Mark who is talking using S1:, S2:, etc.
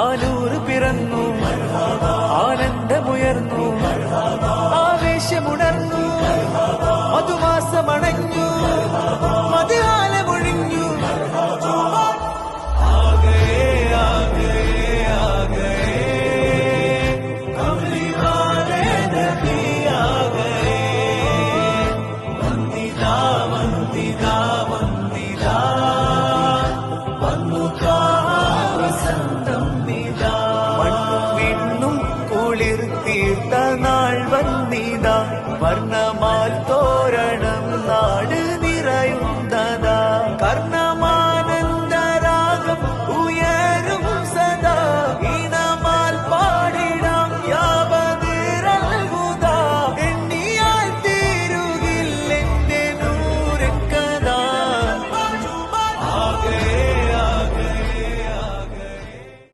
S1: ആലൂർ പിറന്നു ആനന്ദമുയർന്നു. സ്വന്തം കുളിർ തീർത്ത നാൾ വന്നിതാ. വർണമാൽ തോരണം